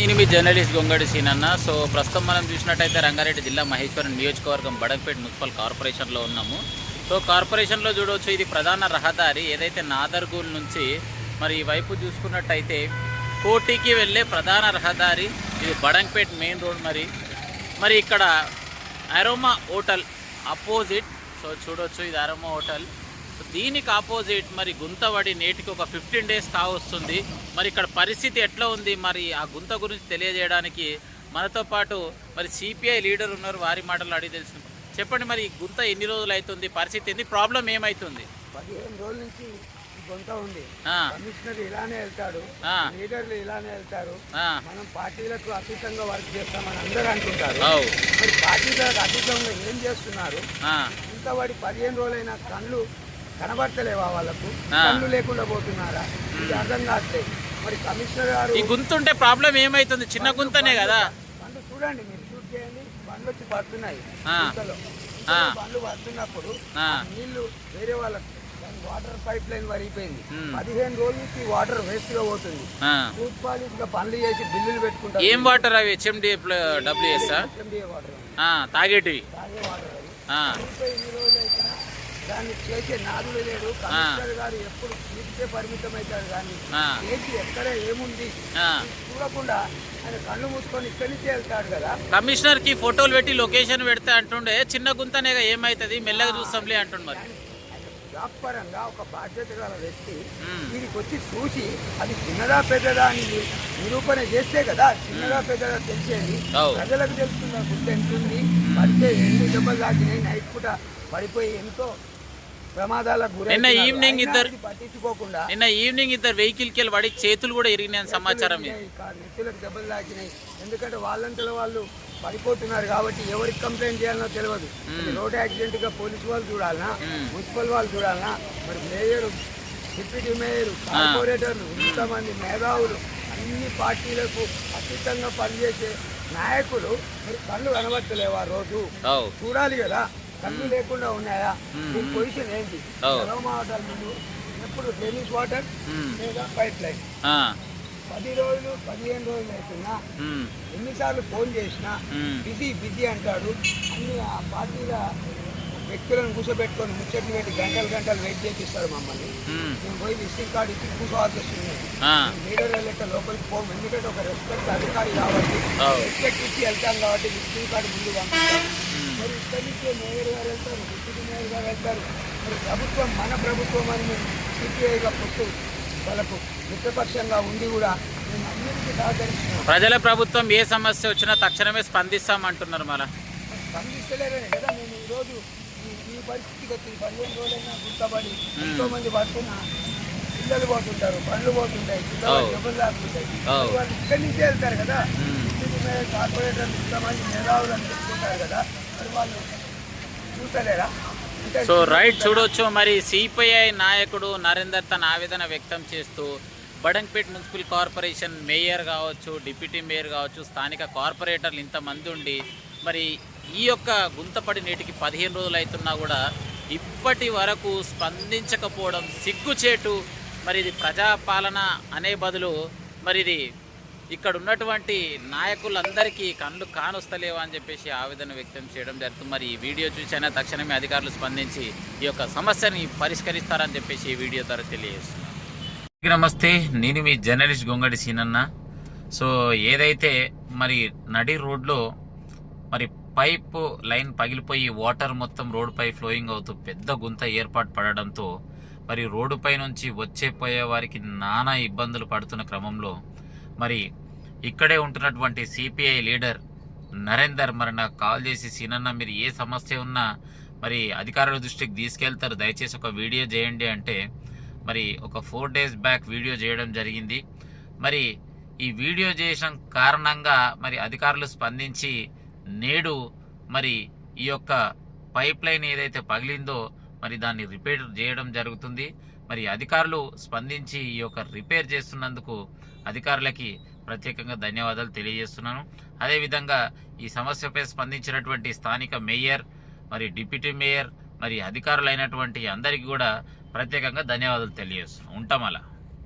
నేను మీ జర్నలిస్ట్ గొంగడి సీనన్న. సో ప్రస్తుతం మనం చూసినట్టయితే రంగారెడ్డి జిల్లా మహేశ్వరం నియోజకవర్గం బడంపేట మున్సిపల్ కార్పొరేషన్లో ఉన్నాము. సో కార్పొరేషన్లో చూడవచ్చు ఇది ప్రధాన రహదారి. ఏదైతే నాదర్గూల్ నుంచి మరి ఈ వైపు చూసుకున్నట్టయితే కోటికి వెళ్ళే ప్రధాన రహదారి. ఇది బడంపేట్ మెయిన్ రోడ్ మరి. మరి ఇక్కడ అరోమా హోటల్ అపోజిట్. సో చూడొచ్చు ఇది అరోమా హోటల్. సో దీనికి ఆపోజిట్ మరి గుంతవడి నేటికి ఒక ఫిఫ్టీన్ డేస్ కావస్తుంది మరి ఇక్కడ పరిస్థితి ఎట్లా ఉంది? మరి ఆ గుంత గురించి తెలియజేయడానికి మనతో పాటు మరి సిపిఐ లీడర్ ఉన్నారు. వారి మాటలు అడిగి తెలిసిన చెప్పండి మరి ఈ గుంత ఎన్ని రోజులు అవుతుంది పరిస్థితి ఏంది? ప్రాబ్లం ఏమవుతుంది పదిహేను రోజుల నుంచి గుంత ఉంది. కమిషనర్ ఇలానే వెళ్తాడు. లీడర్లు ఇలానే వెళ్తారు. మనం పార్టీలకు అతీతంగా వర్క్ చేస్తామని అందరూ అంటుంటారు మరి పార్టీలకు అతీతంగా ఏం చేస్తున్నారు? ఇంత వాడి పదిహేను రోజులైన కళ్ళు కనబడతలేవా వాళ్ళకు. కళ్ళు లేకుండా పోతున్నారా? ఇది అర్థం కావట్లేదు మరి కమిషనర్ గారు ఈ గుంత ఉంటే ప్రాబ్లం ఏమవుతుంది చిన్న గుంతనే కదా. బండ్లు చూడండి మీరు షూట్ చేయండి. బండ్లు వచ్చి పడుతున్నాయి. గుంతలో. ఆ. బండ్లు పడుతున్నప్పుడు నీళ్ళు వేరే వాళ్ళకు వాటర్ పైప్ లైన్ వరిగిపోయింది. పదిహేను రోజుల నుంచి వాటర్ వేస్ట్గా పోతుంది. పాలిష్గా పనులు చేసి బిల్లులు పెట్టుకుంటారు. ఏం వాటర్ అవి? హెచ్ఎండి డబ్ల్యూఎస్ తాగేటివి. తాగే వాటర్ అది ఆ, ఇంకా ఇన్ని రోజులు అయినా దాన్ని చేసే నాదులు లేడు. కమిషనర్ గారు ఎప్పుడు తీర్చే పరిమితం అవుతాడు కానీ చేసి ఎక్కడ ఏముంది. చూడకుండా ఆయన కళ్ళు మూసుకొని ఇక్కడి నుంచి వెళ్తాడు కదా. కమిషనర్కి ఫోటోలు పెట్టి లొకేషన్ పెడితే అంటుండే చిన్న గుంతనేగా ఏమైతుంది? మెల్లగా చూస్తాంలే అంటుండు మరి. జాబ్ పరంగా ఒక బాధ్యత గల వ్యక్తి. దీనికి వచ్చి చూసి అది చిన్నదా పెద్దదా అని నిరూపణ చేస్తే కదా చిన్నదా పెద్దదా తెలిసేది. ప్రజలకు తెలుస్తుంది గుర్తు ఎంత ఉంది పడితే ఎన్ని దెబ్బలు తాకినాయి. నైట్ పూట పడిపోయి ఎంతో ప్రమాదాలకు గురై నిన్న ఈవినింగ్ ఇద్దరు- పట్టించుకోకుండా నిన్న ఈవినింగ్ ఇద్దరు వెహికల్కి వాడికి చేతులు కూడా ఇరిగినాయని సమాచారం నెత్తులకు దెబ్బలు తాకినాయి. ఎందుకంటే వాళ్ళంతలో వాళ్ళు పడిపోతున్నారు కాబట్టి ఎవరికి కంప్లైంట్ చేయాలనో తెలియదు. రోడ్ యాక్సిడెంట్గా పోలీసు వాళ్ళు చూడాలనా. మున్సిపల్ వాళ్ళు చూడాలనా? మరి మేయర్ డిప్యూటీ మేయర్ కార్పొరేటర్లు ఇంతమంది మేధావులు అన్ని పార్టీలకు అతీతంగా పనిచేసే నాయకులు మరి కళ్ళు కనబడతలేవు ఆ రోజు. చూడాలి కదా. కళ్ళు లేకుండా ఉన్నాయా. దీని పొజిషన్ ఏంటి? వాటర్ ముందు ఎప్పుడు డ్రైనేజ్ వాటర్. లేదా పైప్ లైన్? పది రోజులు పదిహేను రోజులు అవుతున్నా ఎన్నిసార్లు ఫోన్ చేసినా బిజీ బిజీ అంటాడు. అన్ని ఆ పార్టీల వ్యక్తులను కూర్చోబెట్టుకొని ముచ్చట్లు పెట్టి గంటలు గంటలు వెయిట్ చేపిస్తారు మమ్మల్ని. మేము. పోయి విజిటింగ్ కార్డు ఇచ్చి కూర్చోవాల్సి వస్తుంది లీడర్ లెక్క లోపలికి పోము. ఎందుకంటే ఒక రెస్పెక్ట్ అధికారి కాబట్టి. రెస్పెక్ట్ ఇచ్చి వెళ్తాం కాబట్టి విజిటింగ్ కార్డు ముందు పంపిస్తాం. మరి ఇక్కడి నుంచే మేయర్ గారు వెళ్తారు డిప్యూటీ మేయర్ గారు వెళ్తారు. మరి ప్రభుత్వం మన ప్రభుత్వం అని మేము సిపిఐగా పొత్తు వాళ్ళకు మిత్రపక్షంగా ఉండి కూడా మేము అన్నిటికీ సహకరిస్తున్నాం. ప్రజల ప్రభుత్వం ఏ సమస్య వచ్చినా తక్షణమే స్పందిస్తామంటున్నారు మళ్ళా స్పందిస్తలేరనే కదా మేము ఈరోజు ఈ ఈ పరిస్థితికి వచ్చి పదిహేను రోజులైనా గుర్తపడి ఎంతో మంది పడుతున్నా పిల్లలు పోతుంటారు బండ్లు పోతుంటాయి అవు. మరి వాళ్ళు ఇక్కడి నుంచే వెళ్తారు కదా. కార్పొరేటర్లు ఇంతమంది మేధావులు అని చెప్పుకుంటారు కదా. సో రైట్ చూడొచ్చు. మరి సిపిఐ నాయకుడు నరేందర్ తన ఆవేదన వ్యక్తం చేస్తూ బడంగ్పేట్ మున్సిపల్ కార్పొరేషన్ మేయర్ కావచ్చు డిప్యూటీ మేయర్ కావచ్చు స్థానిక కార్పొరేటర్లు ఇంతమంది ఉండి మరి ఈ యొక్క గుంతపడి నేటికి పదిహేను రోజులు అవుతున్నా కూడా ఇప్పటి వరకు స్పందించకపోవడం సిగ్గుచేటు. మరి ఇది ప్రజాపాలన అనే బదులు మరి ఇది ఇక్కడ ఉన్నటువంటి నాయకులందరికీ కళ్ళు కానొస్తలేవా అని చెప్పేసి ఆవేదన వ్యక్తం చేయడం జరుగుతుంది. మరి ఈ వీడియో చూసైనా తక్షణమే అధికారులు స్పందించి ఈ యొక్క సమస్యని పరిష్కరిస్తారని చెప్పేసి ఈ వీడియో ద్వారా తెలియజేస్తున్నాను నమస్తే. నేను మీ జర్నలిస్ట్ గొంగడి సీనన్న. సో ఏదైతే మరి నడి రోడ్లో మరి పైప్ లైన్ పగిలిపోయి వాటర్ మొత్తం రోడ్డుపై ఫ్లోయింగ్ అవుతూ పెద్ద గుంత ఏర్పాటు పడడంతో మరి రోడ్డుపై నుంచి వచ్చే పోయే వారికి నానా ఇబ్బందులు పడుతున్న క్రమంలో మరి ఇక్కడే ఉంటున్నటువంటి సిపిఐ లీడర్ నరేందర్ మరి నాకు కాల్ చేసి సీనన్న మీరు ఏ సమస్య ఉన్నా మరి అధికారుల దృష్టికి తీసుకెళ్తారు. దయచేసి ఒక వీడియో చేయండి. అంటే మరి ఒక ఫోర్ డేస్ బ్యాక్ వీడియో చేయడం జరిగింది. మరి ఈ వీడియో చేయడం కారణంగా మరి అధికారులు స్పందించి నేడు మరి ఈ యొక్క పైప్ లైన్ ఏదైతే పగిలిందో మరి దాన్ని రిపేర్ చేయడం జరుగుతుంది. మరి అధికారులు స్పందించి ఈ యొక్క రిపేర్ చేస్తున్నందుకు అధికారులకి ప్రత్యేకంగా ధన్యవాదాలు తెలియజేస్తున్నాను. అదేవిధంగా ఈ సమస్యపై స్పందించినటువంటి స్థానిక మేయర్ మరి డిప్యూటీ మేయర్ మరి అధికారులైనటువంటి అందరికీ కూడా ప్రత్యేకంగా ధన్యవాదాలు తెలియజేస్తున్నాను. ఉంటాం అలా.